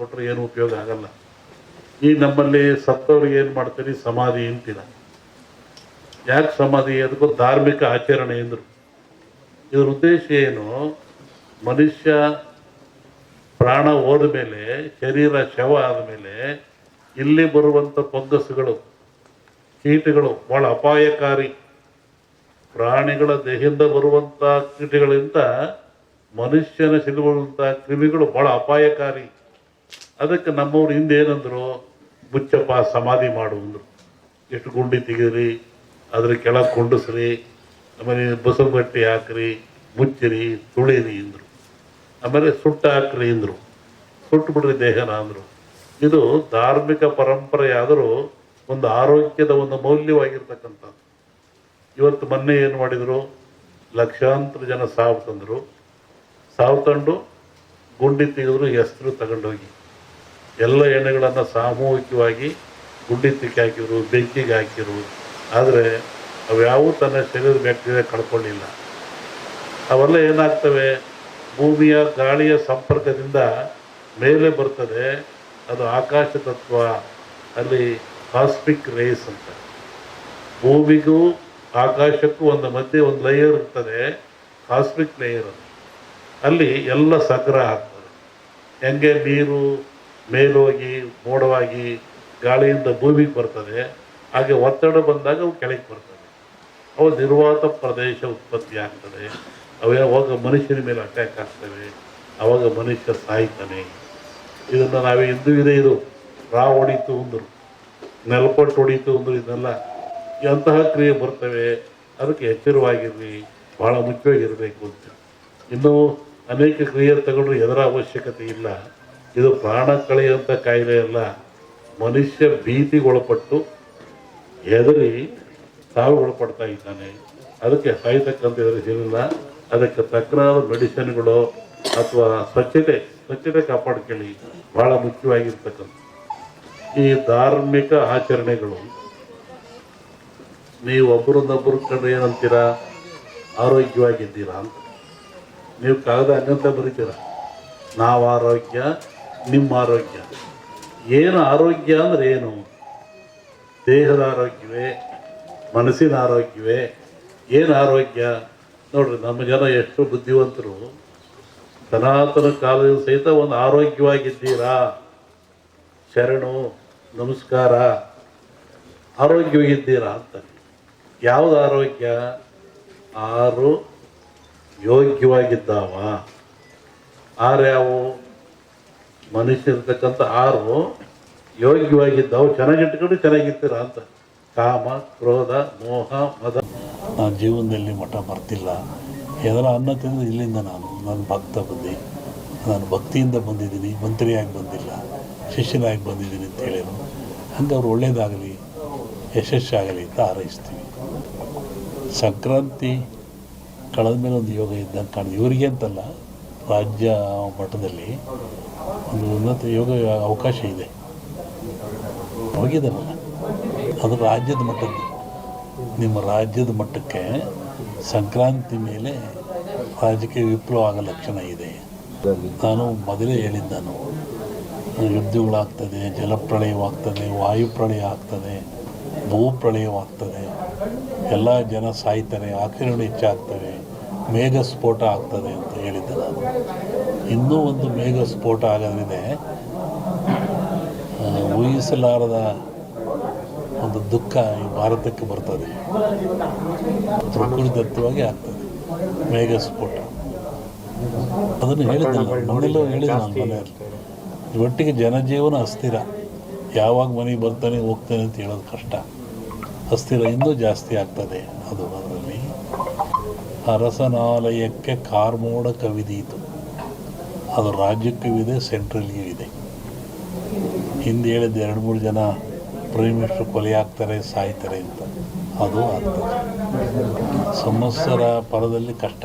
ಕೊಟ್ಟರೆ ಏನು ಉಪಯೋಗ ಆಗಲ್ಲ. ಈ ನಮ್ಮಲ್ಲಿ ಸತ್ತವ್ರಿಗೆ ಏನು ಮಾಡ್ತೀರಿ? ಸಮಾಧಿ ಅಂತೀರ. ಯಾಕೆ ಸಮಾಧಿ? ಅದಕ್ಕೂ ಧಾರ್ಮಿಕ ಆಚರಣೆ ಎಂದರು ಇದರ ಉದ್ದೇಶ ಏನು? ಮನುಷ್ಯ ಪ್ರಾಣ ಹೋದ ಮೇಲೆ, ಶರೀರ ಶವ ಆದಮೇಲೆ ಇಲ್ಲಿ ಬರುವಂಥ ಫಂಗಸ್ಗಳು ಕೀಟಗಳು ಭಾಳ ಅಪಾಯಕಾರಿ. ಪ್ರಾಣಿಗಳ ದೇಹದಿಂದ ಬರುವಂಥ ಕೀಟಗಳಿಂದ ಮನುಷ್ಯನ ಸಿಲುಬರುವಂಥ ಕ್ರಿಮಿಗಳು ಭಾಳ ಅಪಾಯಕಾರಿ. ಅದಕ್ಕೆ ನಮ್ಮವ್ರು ಹಿಂದೆ ಏನಂದ್ರು, ಮುಚ್ಚಪ್ಪ, ಸಮಾಧಿ ಮಾಡು ಅಂದ್ರು. ಎಷ್ಟು ಗುಂಡಿ ತೆಗೀರಿ ಅದ್ರ ಕೆಳಗೆ ಕೊಂಡಸ್ರಿ, ಆಮೇಲೆ ಬಸವಗಟ್ಟಿ ಹಾಕ್ರಿ, ಮುಚ್ಚಿರಿ, ತುಳಿರಿ ಅಂದರು. ಆಮೇಲೆ ಸುಟ್ಟ ಹಾಕ್ರಿ ಅಂದ್ರು. ಸುಟ್ಟು ಬಿಡ್ರಿ ದೇಹನ ಅಂದರು. ಇದು ಧಾರ್ಮಿಕ ಪರಂಪರೆಯಾದರೂ ಒಂದು ಆರೋಗ್ಯದ ಒಂದು ಮೌಲ್ಯವಾಗಿರ್ತಕ್ಕಂಥದ್ದು. ಇವತ್ತು ಮೊನ್ನೆ ಏನು ಮಾಡಿದರು, ಲಕ್ಷಾಂತರ ಜನ ಸಾವು ತಂದರು. ಸಾವು ತಂದು ಗುಂಡಿ ತೆಗೆದ್ರು, ಹೆಸರು ತಗೊಂಡೋಗಿ. ಎಲ್ಲ ಎಣ್ಣೆಗಳನ್ನು ಸಾಮೂಹಿಕವಾಗಿ ಗುಂಡಿ ತಿಕ್ಕಿ ಹಾಕಿದ್ರು, ಬೆಂಕಿಗೆ ಹಾಕಿರು ಆದರೆ ಅವ್ಯಾವೂ ತನ್ನ ಶರೀರದ ಬ್ಯಾಕ್ಟೀರಿಯಾ ಕಳ್ಕೊಂಡಿಲ್ಲ. ಅವೆಲ್ಲ ಏನಾಗ್ತವೆ? ಭೂಮಿಯ ಗಾಳಿಯ ಸಂಪರ್ಕದಿಂದ ಮೇಲೆ ಬರ್ತದೆ. ಅದು ಆಕಾಶ ತತ್ವ, ಅಲ್ಲಿ ಕಾಸ್ಮಿಕ್ ರೇಸ್ ಅಂತ. ಭೂಮಿಗೂ ಆಕಾಶಕ್ಕೂ ಒಂದು ಮಧ್ಯೆ ಒಂದು ಲೇಯರ್ ಇರ್ತದೆ, ಕಾಸ್ಮಿಕ್ ಲೇಯರ್ ಅಲ್ಲಿ ಎಲ್ಲ ಸಂಗ್ರಹ ಆಗ್ತದೆ. ಹೆಂಗೆ? ನೀರು ಮೇಲೋಗಿ, ಮೋಡವಾಗಿ ಗಾಳಿಯಿಂದ ಭೂಮಿಗೆ ಬರ್ತದೆ. ಹಾಗೆ ಒತ್ತಡ ಬಂದಾಗ ಅವು ಕೆಳಗೆ ಬರ್ತದೆ. ಅವು ನಿರ್ವಾತ ಪ್ರದೇಶ ಉತ್ಪತ್ತಿ ಆಗ್ತದೆ. ಅವು ಯಾವಾಗ ಮನುಷ್ಯನ ಮೇಲೆ ಅಟ್ಯಾಕ್ ಆಗ್ತವೆ, ಅವಾಗ ಮನುಷ್ಯ ಸಾಯ್ತಾನೆ. ಇದನ್ನು ನಾವೇ ಹಿಂದೂ ಇದೆ ಇದು. ರಾ ಹೊಡೀತು ಅಂದರು. ನೆಲಪಟ್ಟು ಹೊಡೀತು ಅಂದರು ಇದನ್ನೆಲ್ಲ ಎಂತಹ ಕ್ರಿಯೆ ಬರ್ತವೆ, ಅದಕ್ಕೆ ಎಚ್ಚರವಾಗಿರಲಿ ಭಾಳ ಮುಖ್ಯವಾಗಿರಬೇಕು ಅಂತ. ಇನ್ನೂ ಅನೇಕ ಕ್ರಿಯೆ ತಗೊಂಡ್ರೆ ಎದರ ಅವಶ್ಯಕತೆ ಇಲ್ಲ. ಇದು ಪ್ರಾಣ ಕಳೆಯುವಂಥ ಕಾಯಿಲೆ ಎಲ್ಲ ಮನುಷ್ಯ ಭೀತಿಗೊಳಪಟ್ಟು ಹೆದರಿ ಒಳಪಡ್ತಾ ಇದ್ದಾನೆ. ಅದಕ್ಕೆ ಸಾಯ್ತಕ್ಕಂಥ ಎದುರಿಸಿಲ್ಲ ಅದಕ್ಕೆ ತಕ್ಕನಾದ ಮೆಡಿಸಿನ್ಗಳು ಅಥವಾ ಸ್ವಚ್ಛತೆ ಸ್ವಚ್ಛತೆ ಕಾಪಾಡ್ಕೊಳ್ಳಿ. ಭಾಳ ಮುಖ್ಯವಾಗಿರ್ತಕ್ಕಂಥ ಈ ಧಾರ್ಮಿಕ ಆಚರಣೆಗಳು. ನೀವು ಒಬ್ಬರನ್ನೊಬ್ಬರು ಕಂಡ್ರೆ ಏನಂತೀರಾ? ಆರೋಗ್ಯವಾಗಿದ್ದೀರಾ ಅಂತ. ನೀವು ಕಾಗದ ಹಂಗಂತ ಬರೀತೀರ? ನಾವು ಆರೋಗ್ಯ ನಿಮ್ಮ ಆರೋಗ್ಯ. ಏನು ಆರೋಗ್ಯ ಅಂದ್ರೆ ಏನು? ದೇಹದ ಆರೋಗ್ಯವೇ? ಮನಸ್ಸಿನ ಆರೋಗ್ಯವೇ? ಏನು ಆರೋಗ್ಯ? ನೋಡ್ರಿ, ನಮ್ಮ ಜನ ಎಷ್ಟು ಬುದ್ಧಿವಂತರು, ಸನಾತನ ಕಾಲದ ಸಹಿತ ಒಂದು ಆರೋಗ್ಯವಾಗಿದ್ದೀರಾ? ಶರಣು, ನಮಸ್ಕಾರ. ಆರೋಗ್ಯವಾಗಿದ್ದೀರಾ ಅಂತ. ಯಾವುದು ಆರೋಗ್ಯ? ಆರು ಯೋಗ್ಯವಾಗಿದ್ದಾವ. ಆರು ಯಾವುವು ಮನುಷ್ಯರ್ತಕ್ಕಂಥ ಆರು ಯೋಗ್ಯವಾಗಿದ್ದಾವು. ಚೆನ್ನಾಗಿಟ್ಕೊಂಡು ಚೆನ್ನಾಗಿರ್ತೀರ ಅಂತ. ಕಾಮ, ಕ್ರೋಧ, ಮೋಹ, ಮದ. ನಾನು ಜೀವನದಲ್ಲಿ ಮಠ ಬರ್ತಿಲ್ಲ. ಎದರ ಅನ್ನ ತಿಂದು ಇಲ್ಲಿಂದ ನಾನು ನನ್ನ ಭಕ್ತ ಬುದ್ಧಿ ನಾನು ಭಕ್ತಿಯಿಂದ ಬಂದಿದ್ದೀನಿ, ಮಂತ್ರಿಯಾಗಿ ಬಂದಿಲ್ಲ, ಶಿಷ್ಯನಾಗಿ ಬಂದಿದ್ದೀನಿ ಅಂತ ಹೇಳಿದ್ರು. ಹಂಗೆ ಅವ್ರು ಒಳ್ಳೇದಾಗಲಿ, ಯಶಸ್ಸಾಗಲಿ ಅಂತ ಹಾರೈಸ್ತೀವಿ. ಸಂಕ್ರಾಂತಿ ಕಳೆದ ಮೇಲೆ ಒಂದು ಯೋಗ ಇದ್ದಂಗೆ ಕಾಣ್ತೀವಿ ಇವರಿಗೆ ಅಂತಲ್ಲ, ರಾಜ್ಯ ಮಟ್ಟದಲ್ಲಿ ಒಂದು ಉನ್ನತ ಯೋಗ ಅವಕಾಶ ಇದೆ. ಹೋಗಿದ್ದಾರಲ್ಲ? ಅದು ರಾಜ್ಯದ ಮಟ್ಟದ್ದು. ನಿಮ್ಮ ರಾಜ್ಯದ ಮಟ್ಟಕ್ಕೆ ಸಂಕ್ರಾಂತಿ ಮೇಲೆ ರಾಜಕೀಯ ವಿಪ್ಲವ ಆಗೋ ಲಕ್ಷಣ ಇದೆ. ನಾನು ಮೊದಲೇ ಹೇಳಿದ್ದಾನು ಯುದ್ಧಗಳಾಗ್ತದೆ ಜಲಪ್ರಳಯವಾಗ್ತದೆ ವಾಯುಪ್ರಳಯ ಆಗ್ತದೆ ಭೂಪ್ರಳಯವಾಗ್ತದೆ ಎಲ್ಲ ಜನ ಸಾಯ್ತಾರೆ ಆಕ್ರಮಣ ಹೆಚ್ಚಾಗ್ತವೆ ಮೇಘ ಸ್ಫೋಟ ಆಗ್ತದೆ ಅಂತ ಹೇಳಿದ್ದೆ ನಾನು. ಇನ್ನೂ ಒಂದು ಮೇಘ ಸ್ಫೋಟ ಆಗೋದ್ರಿಂದ ಊಹಿಸಲಾರದ ಒಂದು ದುಃಖ ಈ ಭಾರತಕ್ಕೆ ಬರ್ತದೆ. ಪ್ರಕೃತಿದತ್ತವಾಗಿ ಆಗ್ತದೆ ಮೇಘ ಸ್ಫೋಟ. ಅದನ್ನು ಹೇಳಿದ್ದೆ ಮೊನ್ನೆಲ್ಲೂ ಹೇಳಿದ್ದೆ ನಾನು ಮನೆಯಲ್ಲಿ. ಒಟ್ಟಿಗೆ ಜನಜೀವನ ಅಸ್ಥಿರ. ಯಾವಾಗ ಮನೆಗೆ ಬರ್ತಾನೆ ಹೋಗ್ತಾನೆ ಅಂತ ಹೇಳೋದು ಕಷ್ಟ. ಅಸ್ಥಿರ ಇನ್ನೂ ಜಾಸ್ತಿ ಆಗ್ತದೆ ಅದು ಅರಸನಾಲಯಕ್ಕೆ ಕಾರ್ಮೋಡ ಕವಿದೀತು. ಅದು ರಾಜ್ಯಕ್ಕೂ ಇದೆ ಸೆಂಟ್ರಲ್ಗೂ ಇದೆ. ಹಿಂದೆ ಹೇಳಿದ ಎರಡು ಮೂರು ಜನ ಪ್ರೈಮ್ ಮಿನಿಸ್ಟರ್ ಕೊಲೆ ಆಗ್ತಾರೆ, ಸಾಯ್ತಾರೆ ಅಂತ. ಅದು ಆಗ್ತದೆ. ಸಂವತ್ಸರ ಪರದಲ್ಲಿ ಕಷ್ಟ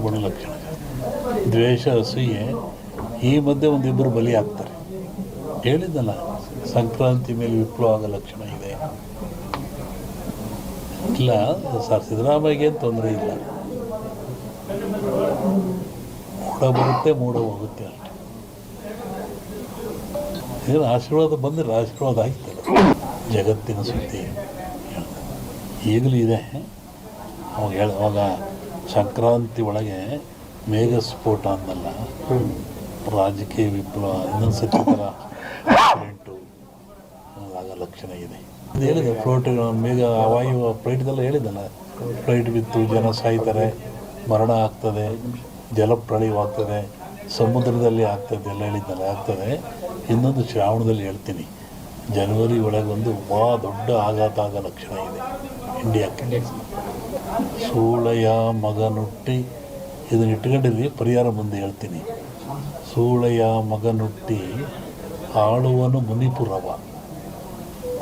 ಗುಣ ಲಕ್ಷಣ. ದ್ವೇಷ, ಅಸೂಯೆ, ಈ ಮಧ್ಯೆ ಒಂದಿಬ್ಬರು ಬಲಿ ಆಗ್ತಾರೆ. ಹೇಳಿದ್ದಲ್ಲ, ಸಂಕ್ರಾಂತಿ ಮೇಲೆ ವಿಪ್ಲವ ಆಗೋ ಲಕ್ಷಣ ಇದೆ. ಇಲ್ಲ ಸರ್ ಸಿದ್ದರಾಮಯ್ಯಗೆ ತೊಂದರೆ ಇಲ್ಲ. ಮೂಡ ಬರುತ್ತೆ ಮೂಡ ಹೋಗುತ್ತೆ ಅಷ್ಟೆ ಏನು ಆಶೀರ್ವಾದ ಬಂದರೆ ಆಶೀರ್ವಾದ ಆಗ್ತದೆ. ಜಗತ್ತಿನ ಸುದ್ದಿ. ಈಗಲೂ ಇದೆ. ಅವಾಗ ಹೇಳ ಅವಾಗ ಸಂಕ್ರಾಂತಿ ಒಳಗೆ ಮೇಘ ಸ್ಫೋಟ ಅಂದಲ್ಲ ರಾಜಕೀಯ ವಿಪ್ಲವ ಇನ್ನೊಂದು ಸತಿ ಥರ ಆಗ ಲಕ್ಷಣ ಇದು. ಹೇಳಿದೆ ಫ್ಲೋಟ್ ಮೇಘ ವಾಯು ಫ್ಲೈಟ್ದೆಲ್ಲ ಹೇಳಿದ್ದಲ್ಲ. ಫ್ಲೈಟ್ ಬಿತ್ತು, ಜನ ಸಾಯ್ತಾರೆ, ಮರಣ ಆಗ್ತದೆ ಜಲಪ್ರಳಯವಾಗ್ತದೆ ಸಮುದ್ರದಲ್ಲಿ ಆಗ್ತದೆ ಎಲ್ಲ ಹೇಳಿದ್ದಲ್ಲ, ಆಗ್ತದೆ. ಇನ್ನೊಂದು ಶ್ರಾವಣದಲ್ಲಿ ಹೇಳ್ತೀನಿ. ಜನವರಿ ಒಳಗೆ ಒಂದು ಭಾಳ ದೊಡ್ಡ ಆಘಾತ ಆಗೋ ಲಕ್ಷಣ ಇದೆ ಇಂಡಿಯಾಕ್ಕೆ ಸೂಳೆಯ ಮಗನುಟ್ಟಿ, ಇದನ್ನ ಇಟ್ಕೊಂಡಿಲ್ಲಿ ಪರಿಹಾರ ಮುಂದೆ ಹೇಳ್ತೀನಿ. ಸೂಳೆಯ ಮಗನುಟ್ಟಿ ಆಳುವನು ಮುನಿಪುರವ.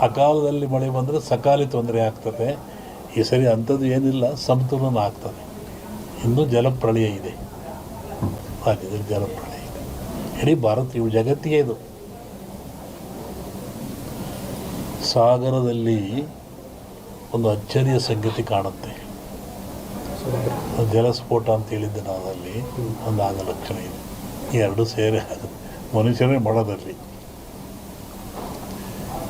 ಅಕಾಲದಲ್ಲಿ ಮಳೆ ಬಂದರೆ ಸಕಾಲಿ ತೊಂದರೆ ಆಗ್ತದೆ. ಈ ಸರಿ ಅಂಥದ್ದು ಏನಿಲ್ಲ ಸಮತೋಲನ ಆಗ್ತದೆ. ಇನ್ನೂ ಜಲಪ್ರಳಯ ಇದೆ. ರಾಜ್ಯದಲ್ಲಿ ಜಲಪ್ರಳಯ ಇದೆ. ಇಡೀ ಭಾರತ ಇವು ಜಗತ್ತಿಗೆ ಇದು. ಸಾಗರದಲ್ಲಿ ಒಂದು ಅಚ್ಚರಿಯ ಸಂಗತಿ ಕಾಣುತ್ತೆ. ಜಲಸ್ಫೋಟ ಅಂತ ಹೇಳಿದ್ದೆ ನಾನು ಅಲ್ಲಿ. ಒಂದು ಆಗ ಲಕ್ಷಣ ಇದೆ ಎರಡು ಸೇರಿ ಆಗುತ್ತೆ. ಮನುಷ್ಯರೇ ಮಾಡೋದಲ್ಲಿ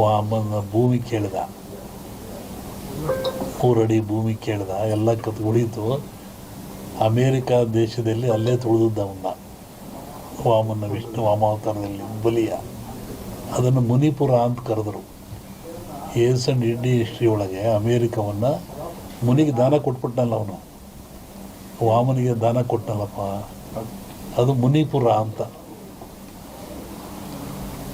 ವಾಮನ ಭೂಮಿ ಕೇಳಿದ. ಮೂರಡಿ ಭೂಮಿ ಕೇಳಿದ. ಎಲ್ಲ ಕತ್ ಉಳಿತು. ಅಮೇರಿಕಾ ದೇಶದಲ್ಲಿ ಅಲ್ಲೇ ತುಳಿದಿದ್ದ ಅವನ್ನ. ವಾಮನ ವಿಷ್ಣು ವಾಮಾವತಾರದಲ್ಲಿ ಬಲಿಯ. ಅದನ್ನು ಮುನಿಪುರ ಅಂತ ಕರೆದರು. ಏಸ್ ಅಂಡ್ ಇಂಡಿ ಹಿಸ್ಟ್ರಿ ಒಳಗೆ ಅಮೇರಿಕವನ್ನು ಮುನಿಗೆ ದಾನ ಕೊಟ್ಬಿಟ್ನಲ್ಲ ಅವನು. ವಾಮನಿಗೆ ದಾನ ಕೊಟ್ಟನಲ್ಲಪ್ಪ ಅದು ಮುನಿಪುರ ಅಂತ.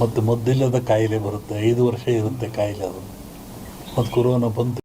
ಮತ್ತು ಮದ್ದಿಲ್ಲದ ಕಾಯಿಲೆ ಬರುತ್ತೆ. ಐದು ವರ್ಷ ಇರುತ್ತೆ ಕಾಯಿಲೆ ಅದು. ಮತ್ತು ಕೊರೋನಾ ಬಂತು.